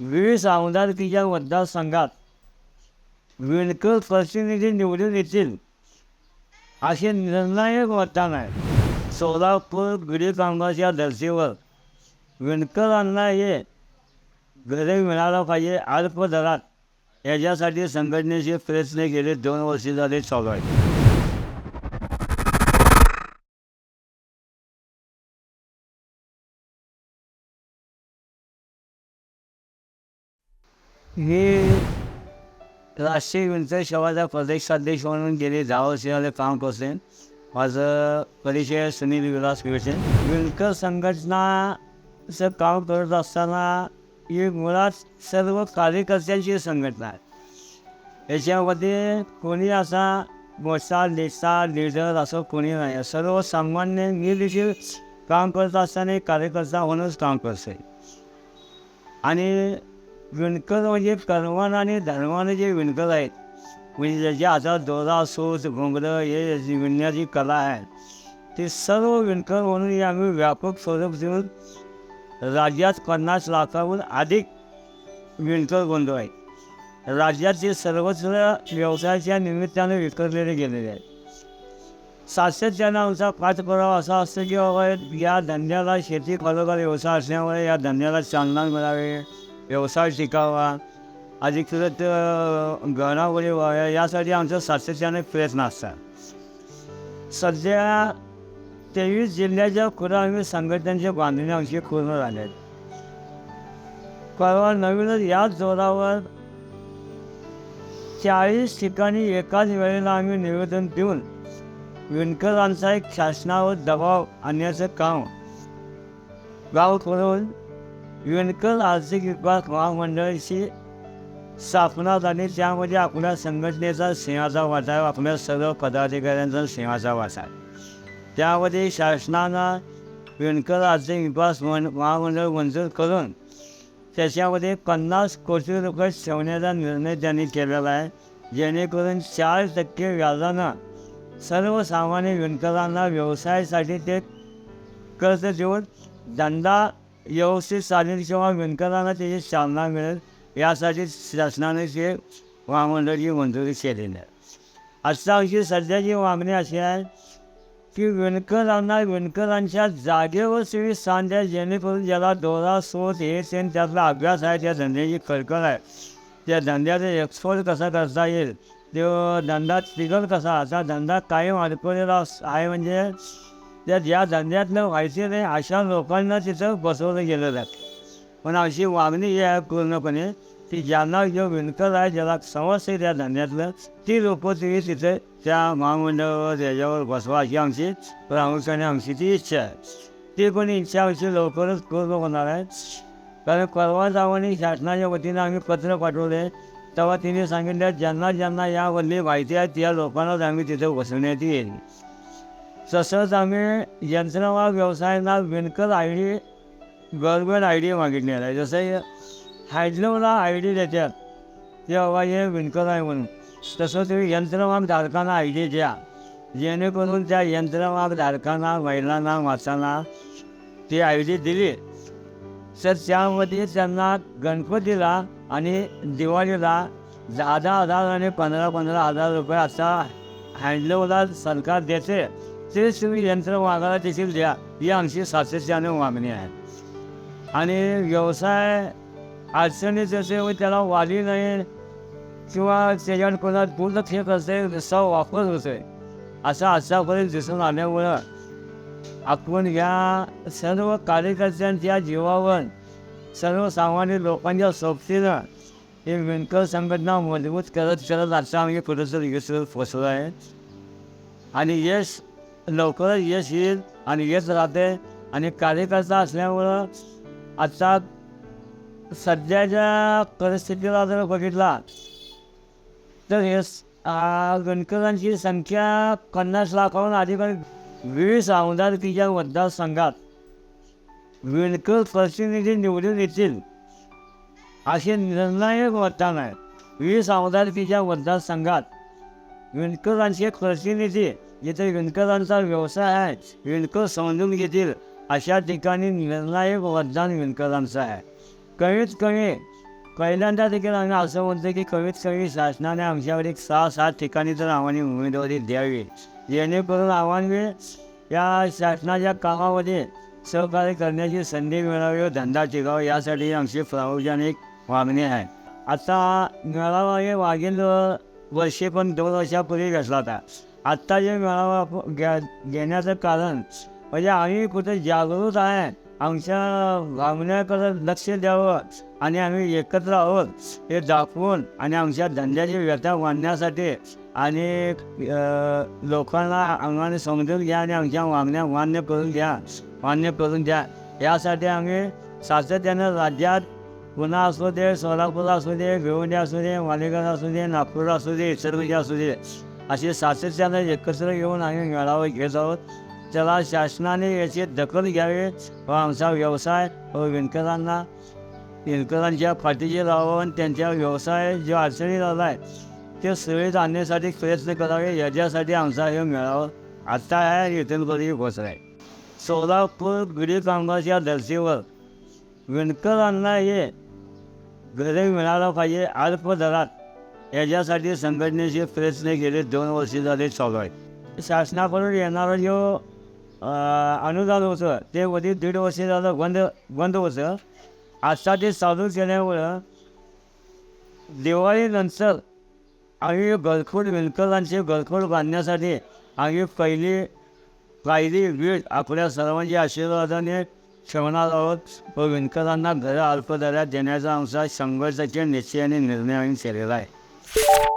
वीस आमदारकीच्या मतदारसंघात विणकर प्रतिनिधी निवडून येतील असे निर्णायक मतदान आहे सोलापूर बिडी कामगारच्या धर्तीवर विणकरांना हे घरे मिळायला पाहिजे अल्प दरात. याच्यासाठी संघटनेचे प्रयत्न गेले दोन वर्षे झाले चालू आहेत. हे राष्ट्रीय विणकर सेवाचा प्रदेशाध्यक्ष म्हणून गेले दहा वर्ष काम करते माझं परिचय सुनील विलास पिवचे विणकर संघटनाचं काम करत असताना ही मुळात सर्व कार्यकर्त्यांची संघटना आहे. याच्यामध्ये कोणी असा मोठा नेता लीडर असं कोणी नाही. सर्व सामान्य मी देखील काम करत असताना कार्यकर्ता म्हणूनच काम करते आणि विणकर म्हणजे कर्वान आणि धर्मानं जे विणकर आहेत. म्हणजे ज्याचे हातात दोरा सूत घोंगडं हे जी विणण्याची कला आहे. ते सर्व विणकर म्हणून आम्ही व्यापक स्वरूप देऊन राज्यात पन्नास लाखाहून अधिक विणकर गोंधळ आहेत. राज्याचे सर्वत्र व्यवसायाच्या निमित्ताने विखरलेले गेलेले आहेत. सातत्यानं आमचा पाठपुरावा असा असतो की बाबा या धंद्याला शेती खरोखर व्यवसाय असल्यामुळे या धंद्याला चालना मिळावे. व्यवसाय टिकावा अधिक गणावळी व्हाव्या यासाठी आमचं सातत्याने प्रयत्न असतात सध्या तेवीस जिल्ह्याच्या खुरा आम्ही संघटनांच्या बांधणी आमची पूर्ण झाल्या परवा नवीनच याच जोरावर चाळीस ठिकाणी एकाच वेळेला आम्ही निवेदन देऊन विणकरांचा एक शासनावर दबाव आणण्याचं काम गाव करून विणकर आर्थिक विकास महामंडळाची स्थापना झाली त्यामध्ये आपल्या संघटनेचा सिंहाचा वाटा आहे आपल्या सर्व पदाधिकाऱ्यांचा सिंहाचा वाटा आहे त्यामध्ये शासनानं विणकर आर्थिक विकास मन महामंडळ मंजूर करून त्याच्यामध्ये पन्नास कोटी रुपये ठेवण्याचा निर्णय त्यांनी केलेला आहे जेणेकरून चार टक्के व्याजानं सर्वसामान्य विणकरांना व्यवसायासाठी ते कर्ज देऊन धंदा व्यवस्थित चालेल किंवा विणकरांना त्याची चालना मिळेल. यासाठी शासनाने ते महामंडळची मंजुरी केलेली आहे. आजचा आमची सध्याची मागणी अशी आहे की विणकरांना विणकरांच्या जागेवर तुम्ही स्थान द्या जेणेकरून ज्याला दोरा स्रोत हे ते त्यातला अभ्यास आहे त्या धंद्याची कळकळ आहे. त्या धंद्याचा एक्सपोर्ट कसा करता येईल? तो धंदा तिघल कसा? असा धंदा कायम अडकवलेला आहे म्हणजे त्या ज्या धंद्यातलं माहिती नाही अशा लोकांना तिथं बसवलं गेलेलं आहे. पण अशी मागणी जी आहे पूर्णपणे ती ज्यांना जो विणकर आहे ज्याला समजते त्या धंद्यातलं ती लोकं तुम्ही तिथे त्या महामंडळावर याच्यावर बसवा अशी आमची प्रामुख्याने आमची ती इच्छा आहे. ती कोणी इच्छा आमची लवकरच पूर्ण होणार आहे. कारण परवा जावणी शासनाच्या वतीनं आम्ही पत्र पाठवले. तेव्हा तिने सांगितलं ज्यांना ज्यांना यावरली माहिती आहे त्या लोकांनाच आम्ही तिथे बसवण्यात येईल. तसंच आम्ही यंत्रमाग व्यवसायांना विणकर I D government I D मागितलेला आहे. जसं हँडलूमला आय डी देतात ते बाबा हे विणकर आहे म्हणून. तसं तुम्ही यंत्रमाग धारकांना आय डी द्या. जेणेकरून त्या यंत्रमाग धारकांना महिलांना माणसांना ती आय डी दिली. तर त्यामध्ये त्यांना गणपतीला आणि दिवाळीला दहा दहा हजार आणि पंधरा पंधरा हजार रुपये असा हँडलूमला सरकार देते. ते तुम्ही यंत्र वागायला देखील द्या ही आमची सातत्याने मागणी आहे. आणि व्यवसाय अडचणीत जसे व त्याला वाली नाही किंवा त्याच्यावर कोणा पूर्ण फेक असते तसा वापर होतो आहे असा आतापर्यंत दिसून आल्यामुळं आपण या सर्व कार्यकर्त्यांच्या जीवावर सर्वसामान्य लोकांच्या सोबतीनं हे विणकर संघटना मजबूत करत करत आता आम्ही कुठंतरी यश पोचलो आहे. आणि यश लवकरच यश येईल आणि यश राहते. आणि कार्यकर्ता असल्यामुळं आता सध्याच्या परिस्थितीला जर बघितला तर हे गणकरांची विणकरांची संख्या पन्नास लाखाहून अधिक वीस आमदारकीच्या मतदारसंघात विणकर प्रतिनिधी निवडून येतील असे निर्णायक मतदान आहे. वीस आमदारकीच्या मतदारसंघात विणकरांचे प्रतिनिधी जिथे विणकरांचा व्यवसाय आहे. विणकर समजून घेतील अशा ठिकाणी निर्णायक मतदान विणकरांचं आहे. कमीत कमी पहिल्यांदा देखील आम्ही असं म्हणतो की कमीत कमी शासनाने आमच्यावर एक सहा सात ठिकाणी तर आम्हाला उमेदवारी द्यावी. जेणेकरून आम्हाला या शासनाच्या कामामध्ये सहकार्य करण्याची संधी मिळावी व धंदा टिकावा यासाठी आमची प्रामुख्याने एक मागणी आहे. आता मेळावा हे मागील वर्षी पण दोन वर्षापूर्वी घेतला होता. आत्ता जे मेळावा घ्या घेण्याचं कारण म्हणजे आम्ही कुठे जागृत आहे आमच्या वागण्याकडं लक्ष द्यावं आणि आम्ही एकत्र आहोत हे दाखवून आणि आमच्या धंद्याची व्यथा मांडण्यासाठी आणि लोकांना अंगाने समजून घ्या आणि आमच्या मागण्या मान्य करून घ्या मान्य करून द्या यासाठी आम्ही सातत्यानं राज्यात पुन्हा असू दे सोलापूर असू दे भिवंडी असू दे मालेगाव असू दे नागपूर असू दे इचलकरंजी असू दे असे सातत्यानं एकत्र येऊन आम्ही मेळावा घेत आहोत. त्याला शासनाने याची दखल घ्यावी व आमचा व्यवसाय व विणकरांना विणकरांच्या पाठीशी लावावं आणि त्यांच्या व्यवसाय जे अडचणीत आला आहे ते सुरळीत आणण्यासाठी प्रयत्न करावे. याच्यासाठी आमचा हे मेळावा आत्ता आहे. आणि इथूनपर्यंत आहे सोलापूर बिडी कामगारच्या धर्तीवर विणकरांना हे घरे मिळायला पाहिजे. अल्प दरात याच्यासाठी संघटनेचे प्रयत्न गेले दोन वर्ष झाले चालू आहेत शासनाकडून येणारं जो अनुदान होतं ते मध्ये दीड वर्ष झालं बंद बंद होतं. आता ते चालू केल्यामुळं दिवाळीनंतर आम्ही घरखोड विणकरांचे घरखोड बांधण्यासाठी आम्ही पहिली पायरी वीट आपल्या सर्वांच्या आशीर्वादाने ठेवणार आहोत. व विणकरांना घरं अल्प देण्याचा आमचा संघर्षाच्या निश्चयाने निर्णय आम्ही केलेला आहे. Yeah.